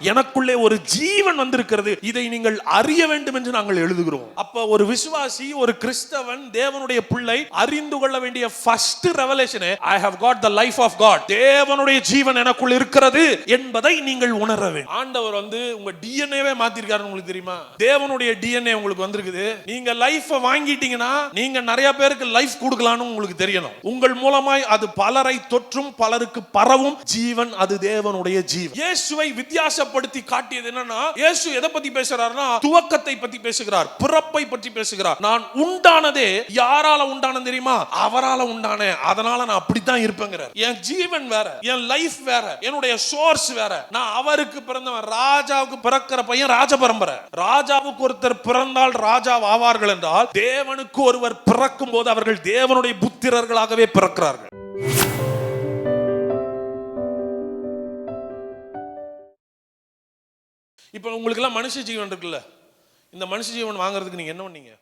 எனக்குள்ளே ஒரு ஜீவன் வந்திருக்கிறது. இதை நீங்கள் அறிய வேண்டும் என்று நாங்கள் எழுதுகிறோம். அப்ப ஒரு விசுவாசி ஒரு கிறிஸ்தவன் தேவனுடைய பிள்ளை அறிந்து கொள்ள வேண்டிய first ரெவலேஷனே I have got the life of God தேவனுடைய ஜீவன் எனக்குள் இருக்கிறது என்பதை நீங்கள் உணர வேண்டும். ஆண்டவர் வந்து உங்க டிஎன்ஏவே மாத்திருக்காரு உங்களுக்கு தெரியுமா? தேவனுடைய டிஎன்ஏ உங்களுக்கு வந்திருக்குது. நீங்க லைஃப் வாங்கிட்டீங்கன்னா நீங்க நிறைய பேருக்கு லைஃப் கொடுக்கலாம்னு உங்களுக்கு தெரியணும். உங்கள் மூலமாய் அது பலரை தொற்றும் பலருக்கு பரவும் ஜீவன் அது தேவனுடைய ஜீவன். இயேசுவை பிரகாசப்படுத்தி காட்டியது என்னன்னா இயேசு எதை பத்தி பேசுறாருன்னா துவக்கத்தை பத்தி பேசுகிறார் பிறப்பை பற்றி பேசுகிறார். நான் உண்டானதே யாரால உண்டான தெரியுமா? அவரால உண்டான அதனால நான் அப்படித்தான் இருப்பேங்கிறார். என் ஜீவன் வேற என் லைஃப் வேற என்னுடைய சோர்ஸ் வேற. நான் அவருக்கு பிறந்தவன் ராஜாவுக்கு பிறக்கிற பையன் ராஜ பரம்பரை. ராஜாவுக்கு ஒருத்தர் பிறந்தால் ராஜா ஆவார்கள் என்றால் தேவனுக்கு ஒருவர் பிறக்கும் போது அவர்கள் தேவனுடைய புத்திரர்களாகவே பிறக்கிறார்கள். இப்போ உங்களுக்கெல்லாம் மனுஷ ஜீவன் இருக்குல்ல? இந்த மனுஷ ஜீவன் வாங்குறதுக்கு நீங்கள் என்ன பண்ணீங்க?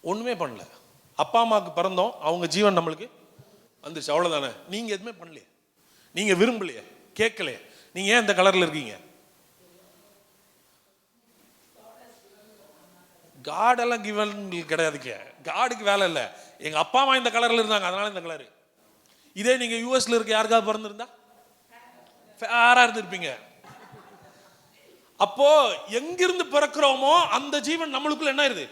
ஒன்றுமே பண்ணல. அப்பா அம்மாவுக்கு பிறந்தோம் அவங்க ஜீவன் நம்மளுக்கு வந்துச்சு அவ்வளோதானே நீங்கள் எதுவுமே பண்ணலையே. நீங்கள் விரும்பலையே. கேட்கலையே. நீங்கள் ஏன் இந்த கலரில் இருக்கீங்க? காடெல்லாம் கிவன் கிடையாதுங்க காடுக்கு வேலை இல்லை. எங்கள் அப்பா அம்மா இந்த கலரில் இருந்தாங்க. அதனால இந்த கலரு இதே நீங்கள் யூஎஸில் இருக்க யாருக்காவது பிறந்திருந்தா? ஃபேராக இருந்திருப்பீங்க. அப்போ எங்கிருந்து பிறக்கிறோமோ அந்த ஜீவன் நம்மளுக்குள்ள என்ன ஆயிருது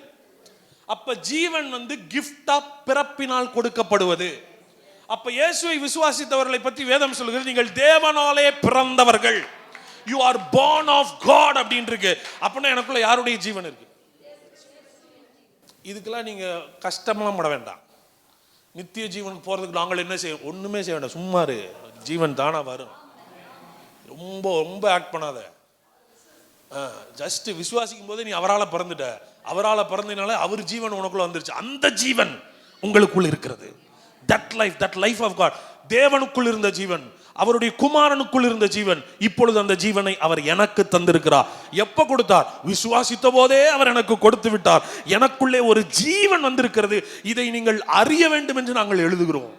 அப்ப ஜீவன் வந்து கிஃப்டா பிறப்பினால் கொடுக்கப்படுவது. அப்ப இயேசுவை விசுவாசித்தவர்களை பற்றி வேதம் சொல்கிறது நீங்கள் தேவனாலே பிறந்தவர்கள். You are born of God அப்படின்னு இருக்கு அப்படின்னா எனக்குள்ள யாருடைய ஜீவன் இருக்கு? இதுக்கெல்லாம் நீங்க கஷ்டமெல்லாம் பட வேண்டாம். நித்திய ஜீவன் போறதுக்கு நாங்கள் என்ன செய்ய ஒண்ணுமே செய்ய வேண்டாம். சும்மா ஜீவன் தானா வரும். ரொம்ப ரொம்ப ஆக்ட் பண்ணாத. ஜஸ்ட் விசுவாசிக்கும் போது நீ அவரால் பிறந்துட்ட. அவரால் பிறந்ததுனால அவர் ஜீவன் உனக்குள்ள வந்துருச்சு. அந்த ஜீவன் உங்களுக்குள் இருக்கிறது. That life that life of God தேவனுக்குள் இருந்த ஜீவன் அவருடைய குமாரனுக்குள் இருந்த ஜீவன் இப்பொழுது அந்த ஜீவனை அவர் எனக்கு தந்திருக்கிறார். எப்ப கொடுத்தார்? விசுவாசித்த போதே அவர் எனக்கு கொடுத்து விட்டார். எனக்குள்ளே ஒரு ஜீவன் வந்திருக்கிறது. இதை நீங்கள் அறிய வேண்டும் என்று நாங்கள் எழுதுகிறோம்.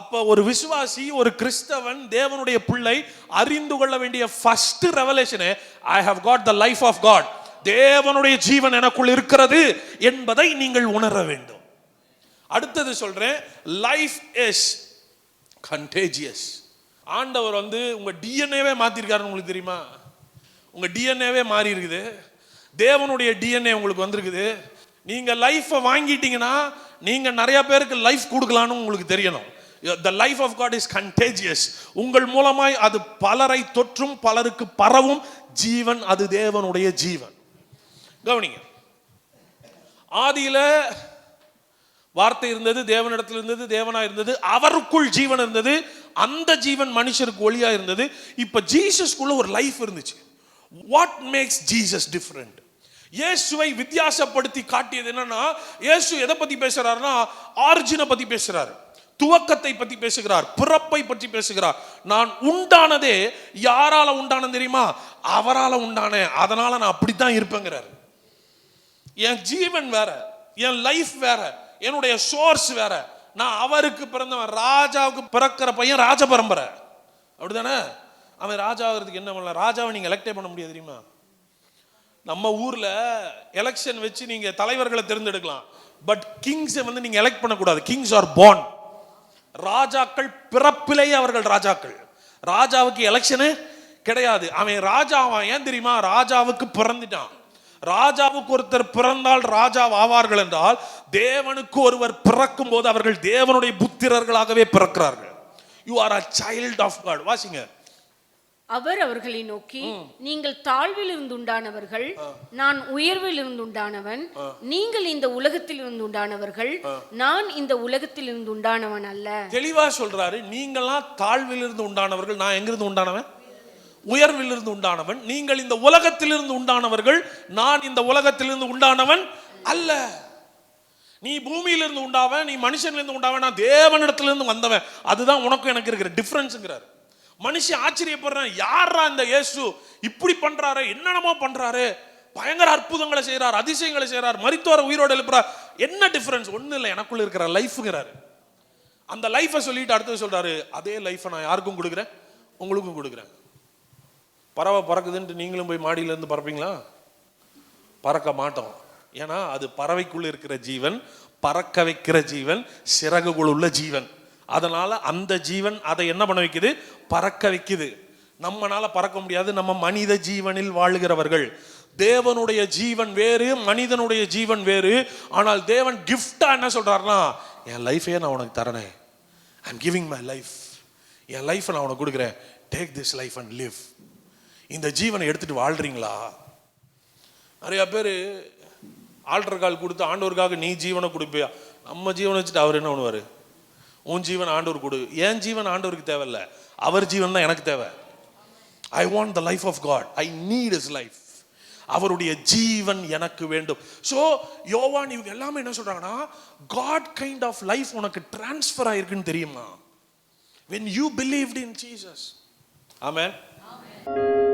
அப்போ ஒரு விசுவாசி ஒரு கிறிஸ்தவன் தேவனுடைய பிள்ளை அறிந்து கொள்ள வேண்டிய first ரெவலேஷனே I have got the life of God தேவனுடைய ஜீவன் எனக்குள் இருக்கிறது என்பதை நீங்கள் உணர வேண்டும். அடுத்தது சொல்றேன் லைஃப் இஸ் கண்டேஜியஸ் ஆண்டவர் வந்து உங்க டிஎன்ஏவே மாத்திருக்காருன்னு உங்களுக்கு தெரியுமா? உங்க டிஎன்ஏவே மாறி இருக்குது. தேவனுடைய டிஎன்ஏ உங்களுக்கு வந்திருக்குது. நீங்க லைஃப்பை வாங்கிட்டீங்கன்னா நீங்க நிறைய பேருக்கு லைஃப் கொடுக்கலான்னு உங்களுக்கு தெரியணும். The life of God is contagious உங்கள் மூலமாய் அது பலரை தொற்றும் பலருக்கு பரவும் ஜீவன் அது தேவனுடைய ஜீவன். கவனிங்க. ஆதியில வார்த்தை இருந்தது தேவனிடத்தில் இருந்தது தேவனா இருந்தது அவருக்குள் ஜீவன் இருந்தது அந்த ஜீவன் மனுஷருக்கு ஒளியா இருந்தது. இப்ப ஜீசஸ்குள்ள ஒரு லைஃப் இருந்துச்சு. வாட் மேக்ஸ் ஜீசஸ் டிஃப்ரெண்ட் இயேசுவை வித்தியாசப்படுத்தி காட்டியது என்னன்னா இயேசு எதை பத்தி பேசுறாருன்னா ஆர்ஜினை பத்தி பேசுறாரு. துவக்கத்தை பற்றி பேசுகிறார் பிறப்பை பற்றி பேசுகிறார். நான் உண்டானதே யாரால உண்டானது தெரியுமா? அவரால் உண்டான அதனால நான் அப்படித்தான் இருப்பேங்கிறாரு. என் ஜீவன் வேற என் லைஃப் வேற என்னுடைய சோர்ஸ் வேற. நான் அவருக்கு பிறந்தவன் ராஜாவுக்கு பிறக்கிற பையன் ராஜ பரம்பரை. அப்படிதானே அவன் ராஜா ஆகிறதுக்கு என்ன பண்ணலாம்? ராஜாவை நீங்க எலெக்டே பண்ண முடியாது தெரியுமா? நம்ம ஊர்ல எலெக்ஷன் வச்சு நீங்க தலைவர்களை தேர்ந்தெடுக்கலாம். பட் கிங்ஸை வந்து நீங்க எலெக்ட் பண்ணக்கூடாது. கிங்ஸ் ஆர் பான் ராஜாக்கள் பிறப்பிலேயே அவர்கள் ராஜாக்கள். ராஜாவுக்கு எலெக்ஷனு கிடையாது. அவன் ராஜா அவன் ஏன் தெரியுமா? ராஜாவுக்கு பிறந்துட்டான். ராஜாவுக்கு ஒருத்தர் பிறந்தால் ராஜா ஆவார்கள் என்றால் தேவனுக்கு ஒருவர் பிறக்கும் போது அவர்கள் தேவனுடைய புத்திரர்களாகவே பிறக்கிறார்கள். You are a child of God வாசிங்க. அவர் அவர்களை நோக்கி நீங்கள் தாழ்வில் இருந்து உண்டானவர்கள் நான் உயர்வில் இருந்து உண்டானவன் நீங்கள் இந்த உலகத்தில் இருந்து உண்டானவர்கள் நான் இந்த உலகத்தில் இருந்து உண்டானவன் அல்ல. தெளிவா சொல்றாரு நீங்களாம் தாழ்விலிருந்து உண்டானவர்கள் நான் எங்கிருந்து உண்டானவன் உயர்விலிருந்து உண்டானவன் நீங்கள் இந்த உலகத்திலிருந்து உண்டானவர்கள் நான் இந்த உலகத்திலிருந்து உண்டானவன் அல்ல. நீ பூமியிலிருந்து உண்டாவன் நீ மனுஷனிலிருந்து உண்டாவன் நான் தேவனிடத்திலிருந்து வந்தவன். அதுதான் உனக்கும் எனக்கு இருக்கிற டிஃபரன்ஸுங்கிறாரு மனுஷன் ஆச்சரியப்படுறான் யாரா இந்த இயேசு? இப்படி பண்றாரு என்னென்னமோ பண்றாரு. பயங்கர அற்புதங்களை செய்கிறார் அதிசயங்களை செய்கிறார் மருத்துவர் உயிரோடு எழுப்புறார். என்ன டிஃபரன்ஸ் ஒன்றும் இல்லை எனக்குள்ள இருக்கிற லைஃப்ங்கிறாரு அந்த லைஃபை சொல்லிட்டு அடுத்தது சொல்றாரு அதே லைஃபை நான் யாருக்கும் கொடுக்குறேன்? உங்களுக்கும் கொடுக்குறேன். பறவை பறக்குதுன்ட்டு நீங்களும் போய் மாடியில இருந்து பறப்பீங்களா? பறக்க மாட்டோம். ஏன்னா அது பறவைக்குள்ள இருக்கிற ஜீவன் பறக்க வைக்கிற ஜீவன் சிறகுக்குள் உள்ள ஜீவன். அதனால அந்த ஜீவன் அதை என்ன பண்ண வைக்குது? பறக்க வைக்குது நம்மனால பறக்க முடியாது. நம்ம மனித ஜீவனில் வாழுகிறவர்கள். தேவனுடைய ஜீவன் வேறு மனிதனுடைய ஜீவன் வேறு. ஆனால் தேவன் கிஃப்டா என்ன சொல்றாருன்னா என் லைஃபையே நான் உனக்கு தரனே. எம் கிவிங் மை லைஃப் என் லைஃப்பை நான் உனக்கு கொடுக்குறேன். Take this life and live இந்த ஜீவனை எடுத்துட்டு வாழ்றீங்களா? நிறைய பேர் ஆல்டர் கால் கொடுத்து ஆண்டவருக்காக நீ ஜீவனை கொடுப்பியா? நம்ம ஜீவனை வச்சுட்டு அவர் என்ன பண்ணுவார்? உன் ஜீவன் ஆண்டவர் கொடு. என் ஜீவன் ஆண்டவருக்கு தேவையில்ல. அவர் ஜீவன் தான் எனக்கு தேவை. I want the life of God I need is life அவருடைய ஜீவன் எனக்கு வேண்டும். ஸோ யோவான் இவங்க எல்லாமே என்ன சொல்றாங்கன்னா காட் கைண்ட் ஆஃப் லைஃப் உனக்கு டிரான்ஸ்ஃபர் ஆயிருக்குன்னு தெரியுமா? When you believed in Jesus. Amen